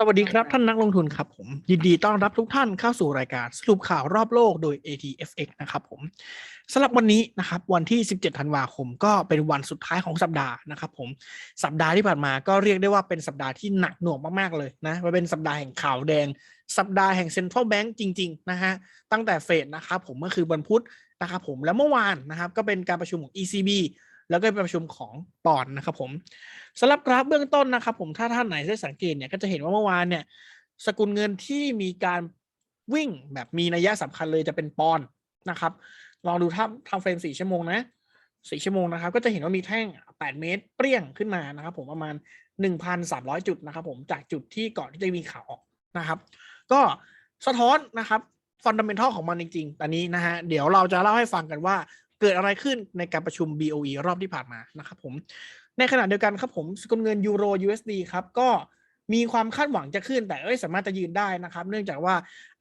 สวัสดีครับท่านนักลงทุนครับผม ยินดีต้อนรับทุกท่านเข้าสู่รายการสรุปข่าวรอบโลกโดย ATFX นะครับผมสำหรับวันนี้นะครับวันที่ 17 ธันวาคมก็เป็นวันสุดท้ายของสัปดาห์นะครับผมสัปดาห์ที่ผ่านมาก็เรียกได้ว่าเป็นสัปดาห์ที่หนักหน่วงมากๆเลยนะมันเป็นสัปดาห์แห่งข่าวแดง สัปดาห์แห่งเซ็นทรัลแบงก์จริงๆนะฮะตั้งแต่เฟดนะครับผมเมื่อคือวันพุธนะครับผมแล้วเมื่อวานนะครับก็เป็นการประชุมของ ECB แล้วก็เป็นประชุมของปอนนะครับผมสำหรับกราฟเบื้องต้นนะครับ ผมถ้าท่านไหนได้สังเกตเนี่ยก็จะเห็นว่าเมื่อวานเนี่ย สกุลเงินที่มีการวิ่งแบบมีนัยสำคัญเลยจะเป็นปอนนะครับ ลองดูถ้าทำเฟรมสี่ชั่วโมงนะสี่ชั่วโมงนะครับ ก็จะเห็นว่ามีแท่ง 8 เมตรเปรี้ยงขึ้นมานะครับ ผมประมาณ 1,300 จุดนะครับ ผมจากจุดที่ก่อนที่จะมีข่าวออกนะครับ ก็สะท้อนนะครับฟันดัมเบลทัลของมันจริงๆตอนนี้นะฮะ เดี๋ยวเราจะเล่าให้ฟังกันว่า เกิดอะไรขึ้นในการประชุม BOE รอบที่ผ่านมานะครับผมในขณะเดียวกันครับผมสกุลเงินยูโร USD ครับก็มีความคาดหวังจะขึ้นแต่เอ้ยสามารถจะยืนได้นะครับ เนื่องจากว่า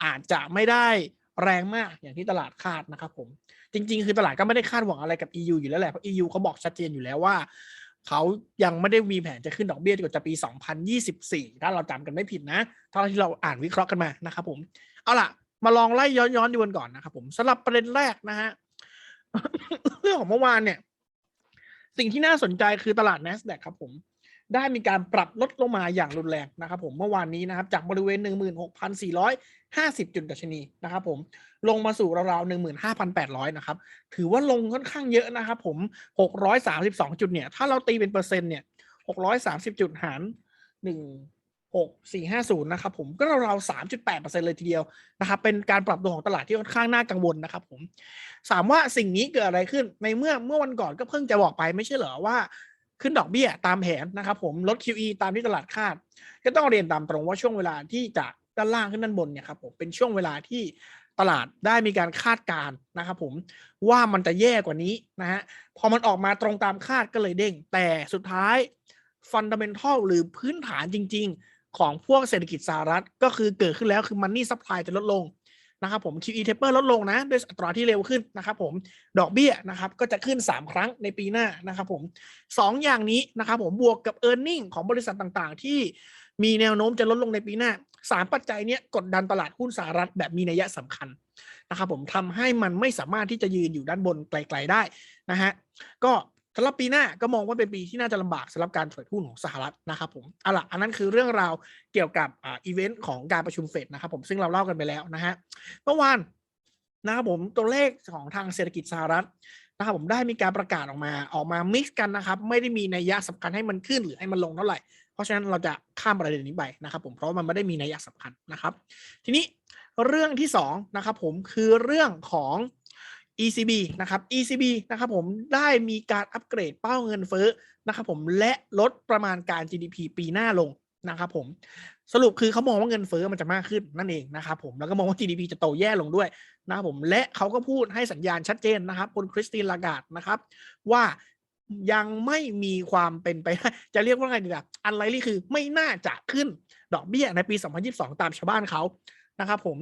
อาจจะไม่ได้แรงมากอย่างที่ตลาดคาดนะครับผมจริง ๆ คือตลาดก็ไม่ได้คาดหวังอะไรกับ EU อยู่แล้วแหละเพราะ EU เขาบอกชัดเจนอยู่แล้วว่าเขายังไม่ได้มีแผนจะขึ้นดอกเบี้ยจนกว่าจะปี 2024 ถ้าเราจำกันไม่ผิดนะเท่าที่เราอ่านวิเคราะห์กันมานะครับผมเอาล่ะมาลองไล่ย้อนๆดูกันก่อนนะครับผมสำหรับประเด็นแรกนะฮะ เรื่องของเมื่อวานเนี่ย สิ่งที่น่าสนใจคือตลาด NASDAQ ครับผมได้มีการปรับลดลงมาอย่างรุนแรงนะครับผมเมื่อวานนี้นะครับจากบริเวณ 16,450 จุดดัชนีนะครับผมลงมาสู่ราวๆ15,800 นะครับ ถือว่าลงค่อนข้างเยอะนะครับผม 632 จุดเนี่ย ถ้าเราตีเป็นเปอร์เซ็นต์เนี่ย 630 จุดหาร 1 6 4 5 0 นะครับผมก็ราวๆ3.8%เลยทีเดียวนะครับเป็นการปรับตัวของตลาดที่ค่อนข้างน่ากังวลนะครับผมถามว่าสิ่งนี้เกิดอะไรขึ้นในเมื่อเมื่อวันก่อนก็เพิ่งจะบอกไปไม่ใช่เหรอว่าขึ้นดอกเบี้ยตามแผนนะครับผมลด QE ตามที่ตลาดคาด ก็ต้องเรียนตามตรงว่าช่วงเวลาที่จากด้านล่างขึ้นด้านบนเนี่ยครับผมเป็นช่วงเวลาที่ตลาดได้มีการคาดการณ์นะครับผมว่ามันจะแย่กว่านี้นะฮะพอมันออกมาตรงตามคาดก็เลยเด้ง แต่สุดท้ายฟันดัมเบลทัลหรือพื้นฐานจริง ๆ ของพวกเศรษฐกิจสหรัฐ ก็คือเกิดขึ้นแล้วคือมันนี่ซัพพลายจะลดลงนะครับผม QE taper ลดลงนะด้วยอัตราที่เร็วขึ้นนะครับผมดอกเบี้ยนะครับก็จะขึ้น 3 ครั้งในปีหน้านะครับผมสองอย่างนี้นะครับผมบวกกับ e a r n i n g ของบริษัทต่างๆ ที่มีแนวโน้มจะลดลงในปีหน้าสามปัจจัยนี้กดดันตลาดหุ้นสหรัฐแบบมีนัยสำคัญนะครับผมทำให้มันไม่สามารถที่จะยืนอยู่ด้านบนไกล ๆได้นะฮะก็ สำหรับปีหน้าก็มองว่าเป็นปีที่น่าจะลำบากสำหรับการเทรดหุ้นของสหรัฐนะครับผมเอาล่ะอันนั้นคือเรื่องราวเกี่ยวกับอ่าอีเวนต์ของการประชุมเฟดนะครับผมซึ่งเราเล่ากันไปแล้วนะฮะเมื่อวานนะครับผมตัวเลขของทางเศรษฐกิจสหรัฐนะครับผมได้มีการประกาศออกมาออกมา mix กันนะครับไม่ได้มีนัยยะสำคัญให้มันขึ้นหรือให้มันลงเท่าไหร่ เพราะฉะนั้นเราจะข้ามประเด็นนี้ไปนะครับผมเพราะมันไม่ได้มีนัยยะสำคัญนะครับ ทีนี้เรื่องที่สองนะครับผมคือเรื่องของ ECB นะครับ ECB นะครับผมได้มีการอัปเกรดเป้าเงินเฟ้อนะครับผมและลดประมาณการ GDP ปีหน้าลงนะครับผมสรุปคือเขามองว่าเงินเฟ้อมันจะมากขึ้นนั่นเองนะครับผมแล้วก็มองว่า GDP จะโตแย่ลงด้วยนะครับผมและเขาก็พูดให้สัญญาณชัดเจนนะครับคุณคริสตินลากาดนะครับว่ายังไม่มีความเป็นไปได้จะเรียกว่าไงดีล่ะอันไรลี่คือไม่น่าจะขึ้นดอกเบี้ยในปี 2022 ตามชาวบ้านเขานะครับผม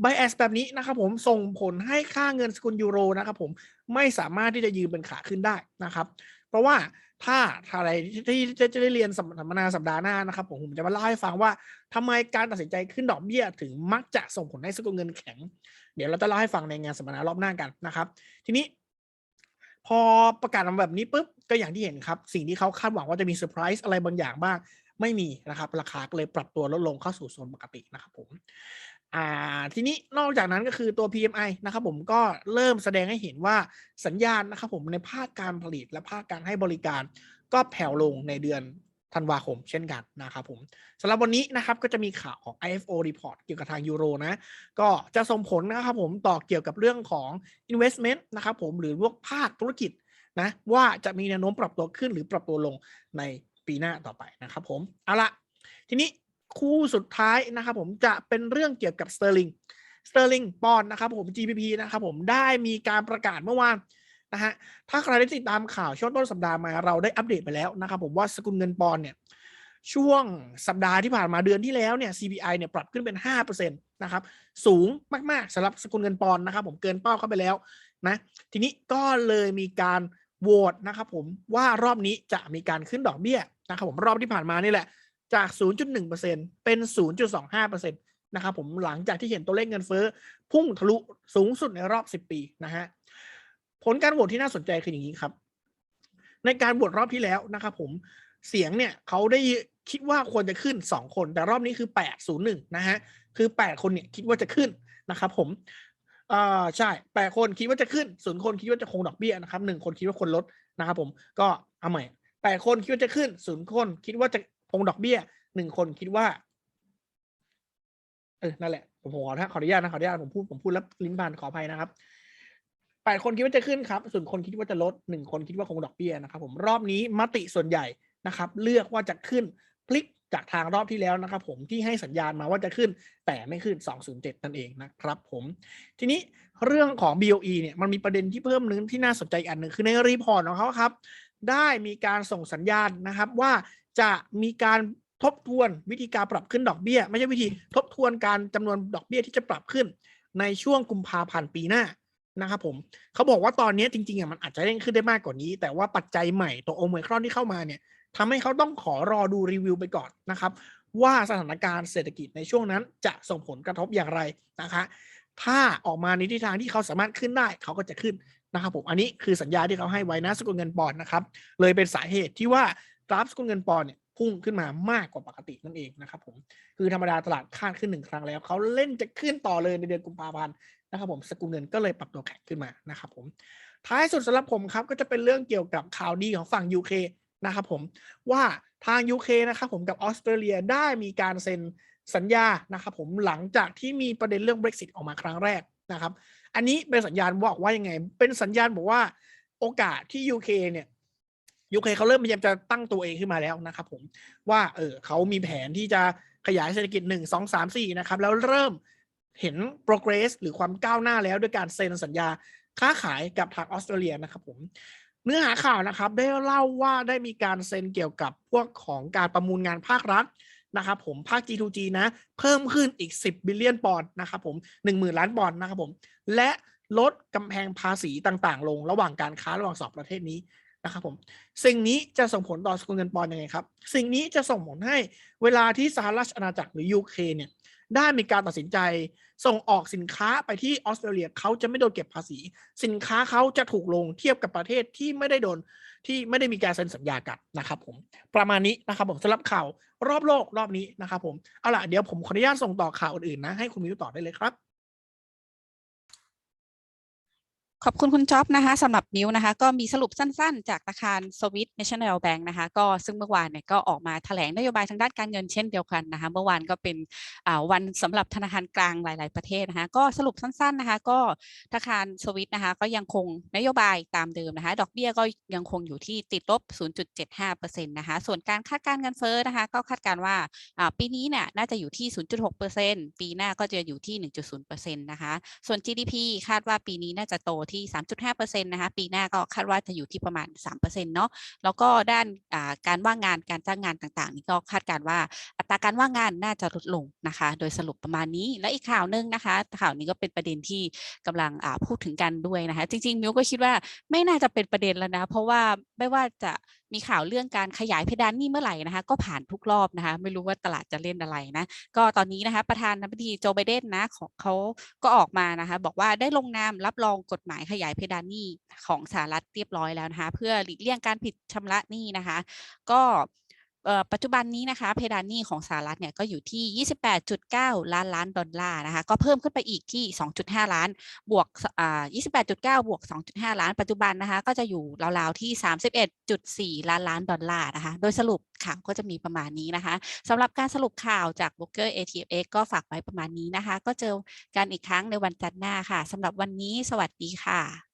ไบแอสแบบนี้นะครับผมส่งผลให้ค่าเงินสกุลยูโรนะครับผมไม่สามารถที่จะยืนเป็นขาขึ้นได้นะครับ เพราะว่าถ้าอะไรที่จะได้เรียนสัมมนาสัปดาห์หน้านะครับผมผมจะมาเล่าให้ฟังว่าทำไมการตัดสินใจขึ้นดอกเบี้ยถึงมักจะส่งผลให้สกุลเงินแข็ง เดี๋ยวเราจะเล่าให้ฟังในงานสัมมนารอบหน้ากันนะครับ ทีนี้ พอประกาศมาแบบนี้ปุ๊บก็อย่างที่เห็นครับ สิ่งที่เขาคาดหวังว่าจะมีเซอร์ไพรส์อะไรบางอย่างบ้างไม่มีนะครับ ราคาก็เลยปรับตัวลดลงเข้าสู่โซนปกตินะครับผม อ่าทีนี้นอกจากนั้นก็คือตัว PMI นะครับผมก็เริ่มแสดงให้เห็นว่าสัญญาณนะครับผมในภาคการผลิตและภาคการให้บริการ ก็แผ่วลงในเดือนธันวาคมเช่นกันนะครับผมสำหรับวันนี้นะครับก็จะมีข่าวของ IFO report เกี่ยวกับทางยูโรนะ ก็จะส่งผลนะครับผมต่อเกี่ยวกับเรื่องของ investment นะครับผมหรือพวกภาคธุรกิจนะว่าจะมีแนวโน้มปรับตัวขึ้นหรือปรับตัวลงในปีหน้าต่อไปนะครับผมเอาละทีนี้ คู่สุดท้ายนะครับผมจะเป็นเรื่องเกี่ยวกับสเตอร์ลิงสเตอร์ลิงปอนนะครับผม GBP นะครับผมได้มีการประกาศเมื่อวานนะฮะถ้าใครได้ติดตามข่าวช่วงต้นสัปดาห์มาเราได้อัปเดตไปแล้วนะครับผมว่าสกุลเงินปอนเนี่ยช่วงสัปดาห์ที่ผ่านมาเดือนที่แล้วเนี่ย CPI เนี่ยปรับขึ้นเป็น 5%นะครับสูงมาก ๆสำหรับสกุลเงินปอนนะครับผมเกินเป้าเข้าไปแล้วนะทีนี้ก็เลยมีการโหวตนะครับผมว่ารอบนี้จะมีการขึ้นดอกเบี้ยนะครับผมรอบที่ผ่านมานี่แหละ จาก 0.1%เป็น 0.25%นะครับผมหลังจากที่เห็นตัวเลขเงินเฟ้อ พุ่งทะลุสูงสุดในรอบ 10 ปีนะฮะผลการโหวตที่น่าสนใจคืออย่างนี้ครับ ในการโหวตรอบที่แล้วนะครับผมเสียงเนี่ยเขาได้คิดว่าควรจะขึ้น 2 คน แต่รอบนี้คือ 801 นะฮะคือ 8 คนเนี่ยคิดว่าจะขึ้นนะครับผมอ่าใช่แปดคนคิดว่าจะขึ้นศูนย์คนคิดว่าจะคงดอกเบี้ยนะครับหนึ่งคนคิดว่าคนลดนะครับผมก็เอาใหม่แปดคนคิดว่าจะขึ้นศูนย์คนคิดว่าจะ คงดอกเบี้ยหนึ่งคนคิดว่า เออนั่นแหละ ผมขอถ้าขออนุญาตนะขออนุญาตผมพูดผมพูดแล้วลิ้นพันขออภัยนะครับแปดคนคิดว่าจะขึ้นครับ ส่วนคนคิดว่าจะลดหนึ่งคนคิดว่าคงดอกเบี้ยนะครับ ผมรอบนี้มติส่วนใหญ่นะครับ เลือกว่าจะขึ้นพลิกจากทางรอบที่แล้วนะครับ ผมที่ให้สัญญาณมาว่าจะขึ้น แต่ไม่ขึ้น 207 นั่นเองนะครับ ผม ทีนี้เรื่องของ BOE เนี่ยมันมีประเด็นที่เพิ่มนึงที่น่าสนใจอันหนึ่งคือในรีพอร์ตของเขาครับ ได้มีการส่งสัญญาณนะครับว่า จะมีการทบทวนวิธีการปรับขึ้นดอกเบี้ย ไม่ใช่วิธีทบทวนการจำนวนดอกเบี้ยที่จะปรับขึ้นในช่วงกุมภาพันธ์ปีหน้านะครับผมเขาบอกว่าตอนนี้จริงๆอะมันอาจจะเร่งขึ้นได้มากกว่านี้ แต่ว่าปัจจัยใหม่ตัวโอมครอนที่เข้ามาเนี่ยทำให้เขาต้องขอรอดูรีวิวไปก่อนนะครับ ว่าสถานการณ์เศรษฐกิจในช่วงนั้นจะส่งผลกระทบอย่างไรนะคะ ถ้าออกมาในทิศทางที่เขาสามารถขึ้นได้เขาก็จะขึ้นนะครับผมอันนี้คือสัญญาที่เขาให้ไว้นะสกุลเงินปอนด์นะครับเลยเป็นสาเหตุที่ว่า กราฟสกุลเงินปอนด์เนี่ยพุ่งขึ้นมามากกว่าปกตินั่นเองนะครับผมคือธรรมดาตลาดคาดขึ้นหนึ่งครั้งแล้วเขาเล่นจะขึ้นต่อเลยในเดือนกุมภาพันธ์นะครับผมสกุลเงินก็เลยปรับตัวแข็งขึ้นมานะครับผมท้ายสุดสำหรับผมครับก็จะเป็นเรื่องเกี่ยวกับข่าวดีของฝั่ง UK นะครับผมว่าทาง UK นะครับผมกับออสเตรเลียได้มีการเซ็นสัญญานะครับผมหลังจากที่มีประเด็นเรื่อง Brexit ออกมาครั้งแรกนะครับ อันนี้เป็นสัญญาณบอกว่ายังไง เป็นสัญญาณบอกว่าโอกาสที่ UK เนี่ย UK เคเขาเริ่มพยายามจะตั้งตัวเองขึ้นมาแล้วนะครับผมว่าเออเขามีแผนที่จะขยายเศรษฐกิจ1 2 3 4นะครับแล้วเริ่มเห็น progress หรือความก้าวหน้าแล้วด้วยการเซ็นสัญญาค้าขายกับทางออสเตรเลียนะครับผมเนื้อหาข่าวนะครับได้เล่าว่าได้มีการเซ็นเกี่ยวกับพวกของการประมูลงานภาครัฐนะครับผมภาค G2G นะเพิ่มขึ้นอีก 10 บิลเลียนปอนด์นะครับผม10,000 ล้านปอนด์นะครับผมและลดกำแพงภาษีต่างๆ ลงระหว่างการค้าระหว่างสองประเทศนี้ นะครับผมสิ่งนี้จะส่งผลต่อสกุลเงินปอนด์ยังไงครับ สิ่งนี้จะส่งผลให้เวลาที่สหราชอาณาจักรหรือ UK เนี่ยได้มีการตัดสินใจส่งออกสินค้าไปที่ออสเตรเลียเขาจะไม่โดนเก็บภาษี สินค้าเขาจะถูกลงเทียบกับประเทศที่ไม่ได้โดนที่ไม่ได้มีการเซ็นสัญญากันนะครับผมประมาณนี้นะครับผมสำหรับข่าวรอบโลกรอบนี้นะครับผมเอาล่ะเดี๋ยวผมขออนุญาตส่งต่อข่าวอื่นๆนะให้คุณมิวต่อได้เลยครับ ขอบคุณคุณจ๊อบนะคะสำหรับนิ้วนะคะ ก็มีสรุปสั้นๆ จากธนาคารสวิตเนชั่นแนลแบงก์นะคะ ก็ซึ่งเมื่อวานเนี่ยก็ออกมาแถลงนโยบายทางด้านการเงินเช่นเดียวกันนะคะ เมื่อวานก็เป็นวันสำหรับธนาคารกลางหลาย ๆประเทศนะคะ ก็สรุปสั้นๆนะคะ ก็ธนาคารสวิตนะคะ ก็ยังคงนโยบายตามเดิมนะคะ ดอกเบี้ยก็ยังคงอยู่ที่ติดลบ 0.75%นะคะ ส่วนการคาดการเงินเฟ้อนะคะ ก็คาดการว่าอ่าปีนี้เนี่ยน่าจะอยู่ที่ 0.6%ปีหน้าก็จะอยู่ที่ 1.0%นะคะ ส่วน GDP คาดว่าปีนี้น่าจะโตที่ 3.5%นะคะปีหน้าก็คาดว่าจะอยู่ที่ประมาณ 3%เนาะแล้วก็ด้านการว่างงานการจ้างงานต่างๆ นี่ก็คาดการว่าอัตราการว่างงานน่าจะลดลงนะคะ โดยสรุปประมาณนี้และอีกข่าวหนึ่งนะคะ ข่าวนี้ก็เป็นประเด็นที่กำลังพูดถึงกันด้วยนะคะ จริงๆมิวก็คิดว่าไม่น่าจะเป็นประเด็นแล้วนะ เพราะว่าไม่ว่าจะมีข่าวเรื่องการขยายเพดานนี้เมื่อไหร่นะคะ ก็ผ่านทุกรอบนะคะ ไม่รู้ว่าตลาดจะเล่นอะไรนะ ก็ตอนนี้นะคะ ประธานาธิบดีโจไบเดนนะของเขาก็ออกมานะคะ บอกว่าได้ลงนามรับรองกฎหมายขยายเพดานหนี้ของสหรัฐเรียบร้อยแล้วนะคะ เพื่อหลีกเลี่ยงการผิดชำระหนี้นะคะ ก็ ปัจจุบันนี้นะคะเพดานหนี้ของสหรัฐเนี่ยก็อยู่ที่ 28.9 ล้านล้านดอลลาร์นะคะก็เพิ่มขึ้นไปอีกที่ 2.5 ล้านบวก28.9 บวก 2.5 ล้าน ปัจจุบันนะคะก็จะอยู่ราวๆที่ 31.4 ล้านล้านดอลลาร์นะคะโดยสรุปข่าวก็จะมีประมาณนี้นะคะสำหรับการสรุปข่าวจาก b o o k e r ATFX ก็ฝากไว้ประมาณนี้นะคะ ก็เจอกันอีกครั้งในวันจันทร์หน้าค่ะสำหรับวันนี้สวัสดีค่ะ